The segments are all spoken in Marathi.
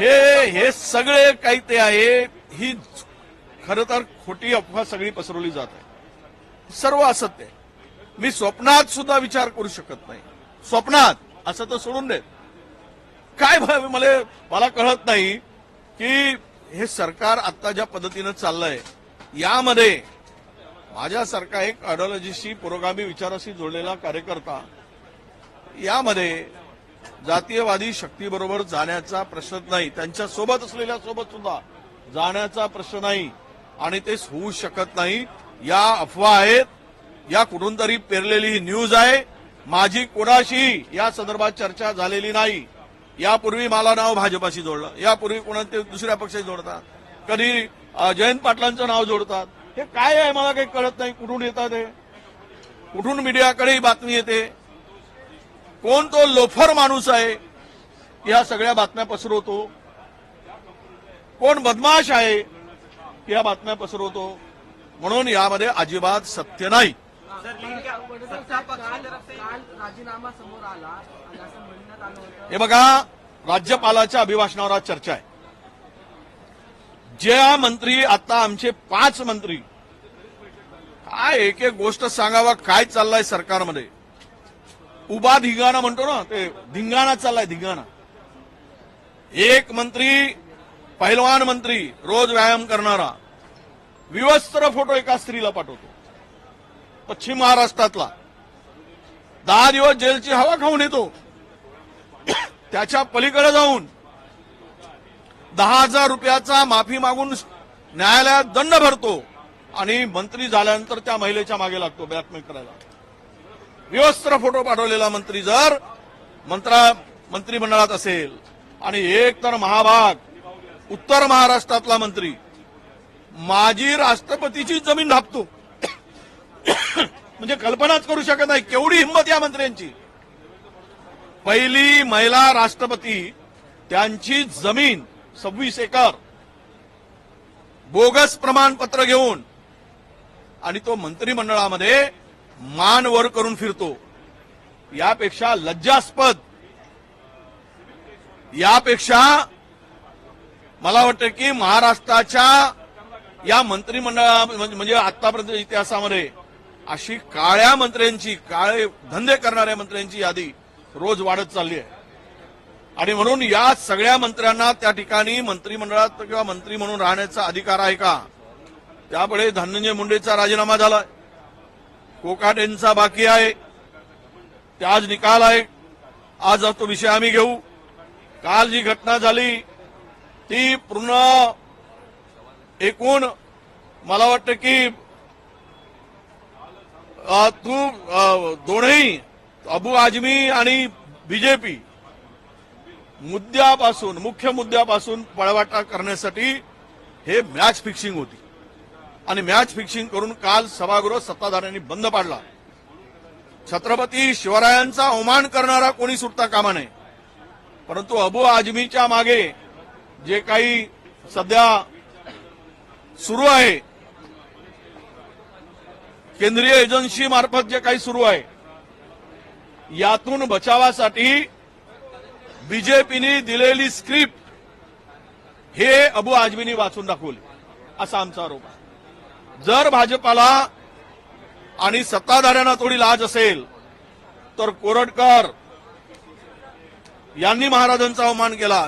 हे हे सगळे काही ते आहे. ही खरं तर खोटी अफवा सगळी पसरवली जात आहे. सर्व असत्य मी स्वप्नात सुद्धा विचार करू शकत नाही. स्वप्नात असं तर सोडून देत. काय मला मला कळत नाही की हे सरकार आता ज्या पद्धतीनं चाललंय यामध्ये माझ्यासारखा एक आयडिओलॉजीशी पुरोगामी विचाराशी जोडलेला कार्यकर्ता यामध्ये जातीयवादी शक्तीबरोबर जाण्याचा प्रश्न नाही. त्यांच्यासोबत असलेल्या सोबत सुद्धा जाण्याचा प्रश्न नाही. आणि ते होऊ शकत नाही. या अफवा आहेत. या कुठून तरी पेरलेली ही न्यूज आहे. माझी कोणाशी या संदर्भात चर्चा झालेली नाही. यापूर्वी मला नाव भाजपाशी जोडलं. यापूर्वी कोणा ते दुसऱ्या पक्षाशी जोडतात. कधी जयंत पाटलांचं नाव जोडतात. हे काय आहे? मला काही कळत नाही. कुठून येतात हे? कुठून मीडियाकडे ही बातमी येते? कोण तो लोफर माणूस आहे? ह्या सगळ्या बातम्या पसरवतो. कोण बदमाश आहे? ह्या बातम्या पसरवतो. म्हणून यामध्ये अजिबात सत्य नाही. काल काल राजीनामा समोर आला आणि असं म्हणण्यात आलं होतं. हे बघा राज्यपालाच्या अभिभाषणावर आज चर्चा आहे. ज्या मंत्री आता आमचे पाच मंत्री काय एक एक गोष्ट सांगावा काय चाललंय सरकारमध्ये? उभा धिंगाणा म्हणतो ना ते धिंगाणा चाललाय धिंगाणा. एक मंत्री पहिलवान मंत्री रोज व्यायाम करणारा विवस्त्र फोटो एका स्त्रीला पाठवतो. पश्चिम महाराष्ट्रातला. दहा दिवस जेलची हवा खाऊन येतो. त्याच्या पलीकडे जाऊन दहा हजार रुपयाचा माफी मागून न्यायालयात दंड भरतो आणि मंत्री झाल्यानंतर त्या महिलेच्या मागे लागतो ब्लॅकमेल करायला. विवस्त्र फोटो पाठवलेला मंत्री जर मंत्रा मंत्रिमंडळात असेल आणि एक तर महाभाग उत्तर महाराष्ट्रातला मंत्री माजी राष्ट्रपतीची जमीन धापतो म्हणजे कल्पनाच करू शकत नाही केवढी हिंमत या मंत्र्यांची. पहिली महिला राष्ट्रपती त्यांची जमीन सव्वीस एकर बोगस प्रमाणपत्र घेऊन आणि तो मंत्रिमंडळामध्ये मान वर करून फिरतो. यापेक्षा लज्जास्पद. यापेक्षा मला वाटतं की महाराष्ट्राच्या या मंत्रिमंडळा म्हणजे आतापर्यंत इतिहासामध्ये अशी काळ्या मंत्र्यांची काळे धंदे करणाऱ्या मंत्र्यांची यादी रोज वाढत चालली आहे. आणि म्हणून या सगळ्या मंत्र्यांना त्या ठिकाणी मंत्रिमंडळात किंवा मंत्री म्हणून राहण्याचा अधिकार आहे का? त्यामुळे धनंजय मुंडेचा राजीनामा झालाय. कोकाटेंचा बाकी आहे. ते आज निकाल आहे. आज तो विषय आम्ही घेऊ. काल जी घटना झाली ती पूर्ण एकूण मला वाटतं की तू दोनही दोन्ही अबू आजमी आणि बीजेपी मुद्द्यापासून मुख्य मुद्द्यापासून पळवाटा करण्यासाठी हे मॅच फिक्सिंग होती. आणि मॅच फिक्सिंग करून काल सभागृह सत्ताधाऱ्यांनी बंद पाडला. छत्रपती शिवरायांचा अवमान करणारा कोणी सुटता कामा नये. परंतु अबू आजमीच्या मागे जे काही सध्या सुरू आहे केंद्रीय एजन्सी मार्फत जे काही सुरू आहे यातून बचावासाठी बीजेपीने दिलेली स्क्रिप्ट हे अबू आजमीनी वाचून दाखवली. असा आमचा आरोप आहे. जर भाजपाला आणि सत्ताधाऱ्यांना थोडी लाज असेल तर कोरटकर यांनी महाराजांचा अवमान केला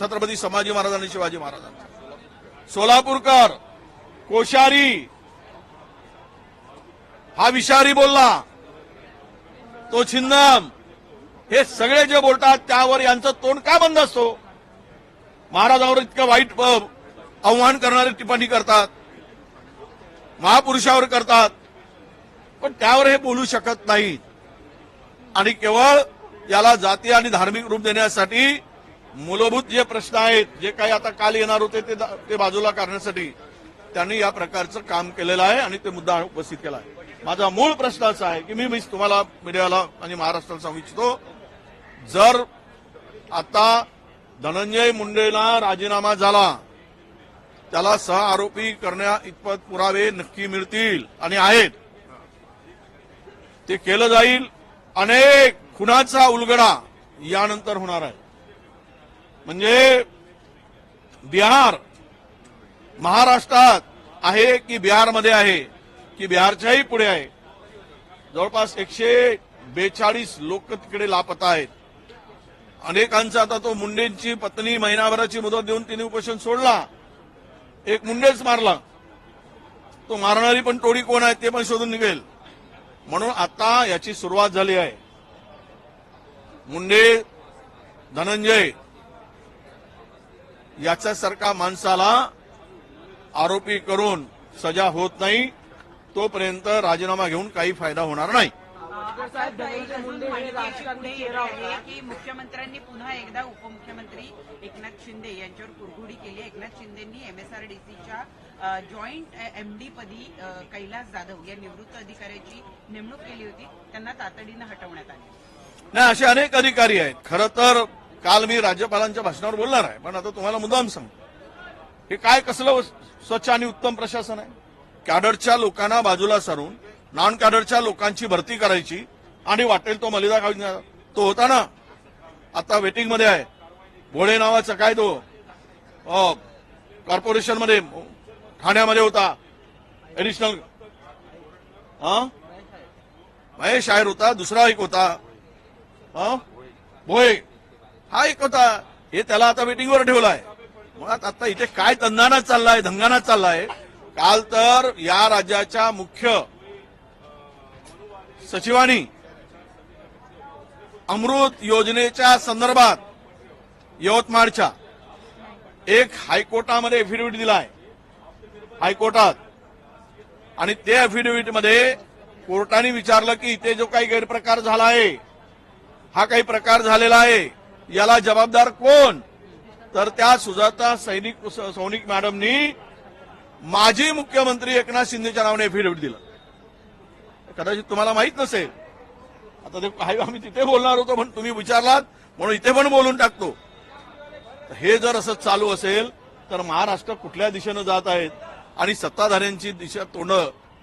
छत्रपती संभाजी महाराजांनी शिवाजी महाराजांचा. सोलापूरकर कोश्यारी हा विषारी बोलला तो छिन्नम हे सगळे जे बोलतात त्यावर यांचं तोंड का बंद असतो? महाराजांवर इतकं वाईट अ, आव्हान करणारी टिप्पणी करतात. महापुरुषावर करतात. पण त्यावर हे बोलू शकत नाहीत आणि केवळ याला जाती आणि धार्मिक रूप देण्यासाठी मूलभूत जे प्रश्न आहेत जे काही आता काल येणार होते ते ते बाजूला करण्यासाठी त्यांनी या प्रकारचं काम केलेलं आहे आणि ते मुद्दा उपस्थित केला आहे. माझा मूळ प्रश्न असा आहे की मी मी तुम्हाला मीडियाला आणि महाराष्ट्राला सांगू इच्छितो जर आता धनंजय मुंडेला राजीनामा झाला त्याला सह आरोपी करण्या इतपत पुरावे नक्की मिळतील आणि आहेत. ते केलं जाईल. अनेक खुनाचा उलगडा यानंतर होणार आहे. म्हणजे बिहार महाराष्ट्रात आहे की बिहारमध्ये आहे की बिहारच्याही पुढे आहे. जवळपास एकशे बेचाळीस लोक तिकडे लापता आहेत. अनेकांचा आता तो मुंडेंची पत्नी महिनाभराची मुदत देऊन तिने उपोषण सोडला. एक मुंडेच मारला. तो मारणारी पण टोळी कोण आहे ते पण शोधून निघेल. म्हणून आता याची सुरुवात झाली आहे. मुंडे धनंजय याच्यासारखा माणसाला आरोपी करून सजा होत नाही तोपर्यंत राजीनामा घेऊन काही फायदा होणार नाही. की मुख्यमंत्र्यांनी पुन्हा एकदा उपमुख्यमंत्री एकनाथ शिंदे यांच्यावर कुरघोडी केली एकनाथ शिंदेंनी एमएसआरडीसीच्या जॉईंट एमडी पदी कैलास जाधव या निवृत्त अधिकाऱ्याची नेमणूक केली होती. त्यांना तातडीनं हटवण्यात आली. नाही असे अनेक अधिकारी आहेत. खरं तर काल मी राज्यपालांच्या भाषणावर बोलणार आहे पण आता तुम्हाला मुद्दाम सांगतो. हे काय कसलं स्वच्छ आणि उत्तम प्रशासन आहे? कॅडरच्या लोकांना बाजूला सारून नॉन कॅडरच्या लोकांची भरती करायची आणि वाटेल तो मलिदा गावी तो होता ना. आता वेटिंगमध्ये आहे. भोळे नावाचा काय तो? कॉर्पोरेशनमध्ये ठाण्यामध्ये होता. एडिशनल हा महेश आयर होता दुसरा एक होता. हा भोळे. हा एक होता. हे त्याला आता वेटिंगवर ठेवलाय. मुळात आता इथे काय तंदानाच चाललाय धंगानाच चाललाय? काल तर या राज्याच्या मुख्य सचिवांनी अमृत योजनेच्या संदर्भात यवतमाळच्या एक हायकोर्टामध्ये एफिडेव्हिट दिलाय. हायकोर्टात. आणि त्या एफिडेव्हिटमध्ये कोर्टाने विचारलं की इथे जो काही गैरप्रकार झाला आहे हा काही प्रकार झालेला आहे याला जबाबदार कोण? तर त्या सुजाता सैनिक सौनिक मॅडमनी माजी मुख्यमंत्री एकनाथ शिंदेच्या नावाने एफिडेव्हिट दिलं. कदाचित तुम्हाला माहीत नसेल आता ते आम्ही तिथे बोलणार होतो पण तुम्ही विचारलात म्हणून इथे पण बोलून टाकतो. हे जर असं चालू असेल तर महाराष्ट्र कुठल्या दिशेनं जात आहेत? आणि सत्ताधाऱ्यांची दिशा तोंड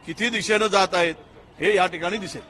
किती दिशेनं जात आहेत? हे या ठिकाणी दिसेल.